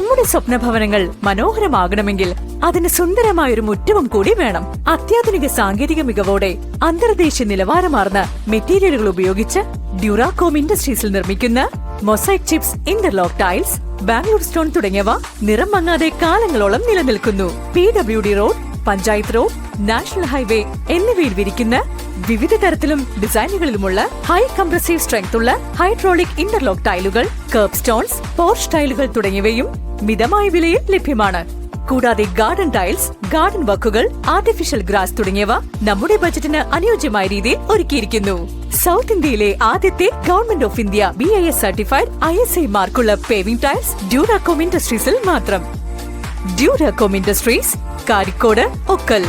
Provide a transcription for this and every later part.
നമ്മുടെ സ്വപ്ന ഭവനങ്ങൾ മനോഹരമാകണമെങ്കിൽ അതിന് സുന്ദരമായ ഒരു മുറ്റവും കൂടി വേണം. അത്യാധുനിക സാങ്കേതിക മികവോടെ അന്തർദേശീയ നിലവാരമാർന്ന മെറ്റീരിയലുകൾ ഉപയോഗിച്ച് ഡ്യൂറാകോം ഇൻഡസ്ട്രീസിൽ നിർമ്മിക്കുന്ന mosaic chips interlock tiles Bangalore stone തുടങ്ങിയവ നിറം മങ്ങാതെ കാലങ്ങളോളം നിലനിൽക്കുന്നു. P W D road panchayat road national highway എന്നിവയിൽ വിരിക്കുന്ന വിവിധ തരത്തിലും ഡിസൈനുകളിലുമുള്ള ഹൈ കംപ്രസീവ് സ്ട്രെങ്ത് ഉള്ള ഹൈഡ്രോളിക് ഇന്റർലോക്ക് ടൈലുകൾ കർബ് സ്റ്റോൺസ് പോർച്ച് ടൈലുകൾ തുടങ്ങിയവയും മിതമായ വിലയിൽ ലഭ്യമാണ്. കൂടാതെ ഗാർഡൻ ടൈൽസ് ഗാർഡൻ വർക്കുകൾ ആർട്ടിഫിഷ്യൽ ഗ്രാസ് തുടങ്ങിയവ നമ്മുടെ ബജറ്റിന് അനുയോജ്യമായ രീതിയിൽ ഒരുക്കിയിരിക്കുന്നു. സൗത്ത് ഇന്ത്യയിലെ ആദ്യത്തെ government of India B I S certified I S I മാർക്കുള്ള paving tiles Duracom ഇൻഡസ്ട്രീസിൽ മാത്രം. ഡ്യൂറാക്കോം ഇൻഡസ്ട്രീസ് കാരിക്കോട് ഒക്കൽ.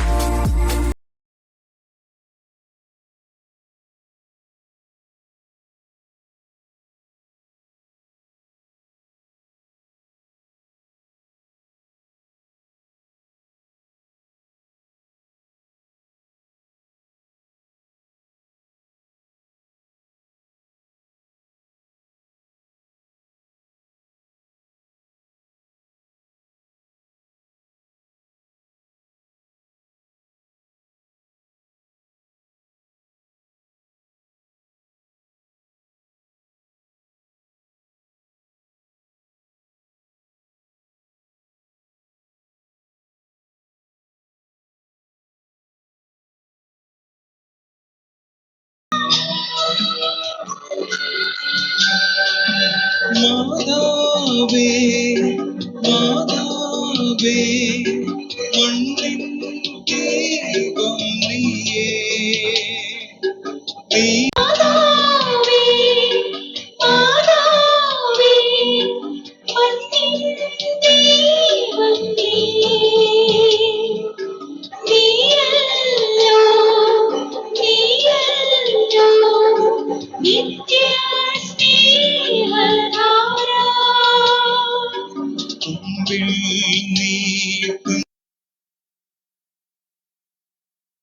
மாதாவே மாதாவே மண்ணின் தேகம் நீயே நீ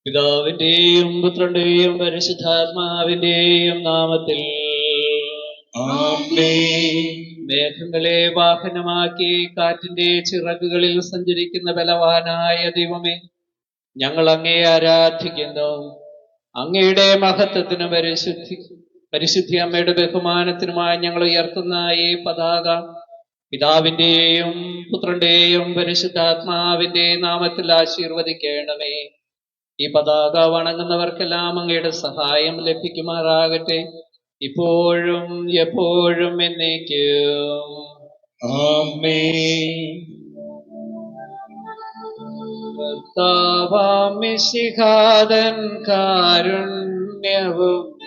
പിതാവിന്റെയും പുത്രന്റെയും പരിശുദ്ധാത്മാവിന്റെയും നാമത്തിൽ. മേഘങ്ങളെ വാഹനമാക്കി കാറ്റിന്റെ ചിറകുകളിൽ സഞ്ചരിക്കുന്ന ബലവാനായ ദൈവമേ ഞങ്ങൾ അങ്ങയെ ആരാധിക്കുന്നു. അങ്ങയുടെ മഹത്വത്തിന് പരിശുദ്ധി പരിശുദ്ധി അമ്മയുടെ ബഹുമാനത്തിനുമായി ഞങ്ങൾ ഉയർത്തുന്ന ഈ പതാക പിതാവിന്റെയും പുത്രന്റെയും പരിശുദ്ധാത്മാവിന്റെ നാമത്തിൽ ആശീർവദിക്കണമേ. ഈ പതാക വണങ്ങുന്നവർക്കെല്ലാം അങ്ങയുടെ സഹായം ലഭിക്കുമാറാകട്ടെ. ഇപ്പോഴും എപ്പോഴും എന്നേക്കും. ആമേ കാരുണ്യവും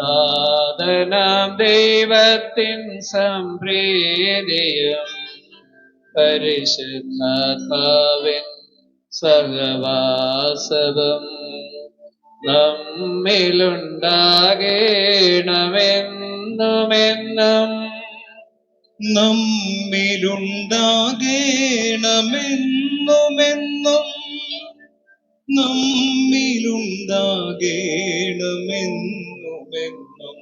സാധനം ദൈവത്തിൻ സംപ്രീതിയും പരിശുദ്ധാത്മാവിൻ സഹവാസവും നമ്മിലുണ്ടാകേണമെന്നുമെന്നും നമ്മിലുണ്ടാകേണമെന്നുമെന്നും നമ്മിലുണ്ടാകേണമെന്നുമെന്നും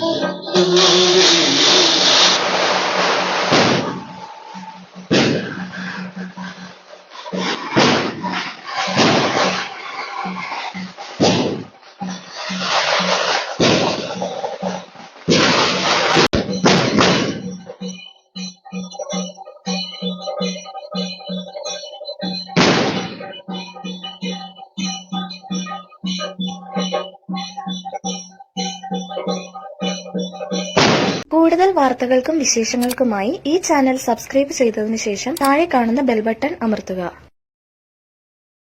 Música കൂടുതൽ വാർത്തകൾക്കും വിശേഷങ്ങൾക്കുമായി ഈ ചാനൽ സബ്സ്ക്രൈബ് ചെയ്തതിനു ശേഷം താഴെ കാണുന്ന ബെൽ ബട്ടൺ അമർത്തുക.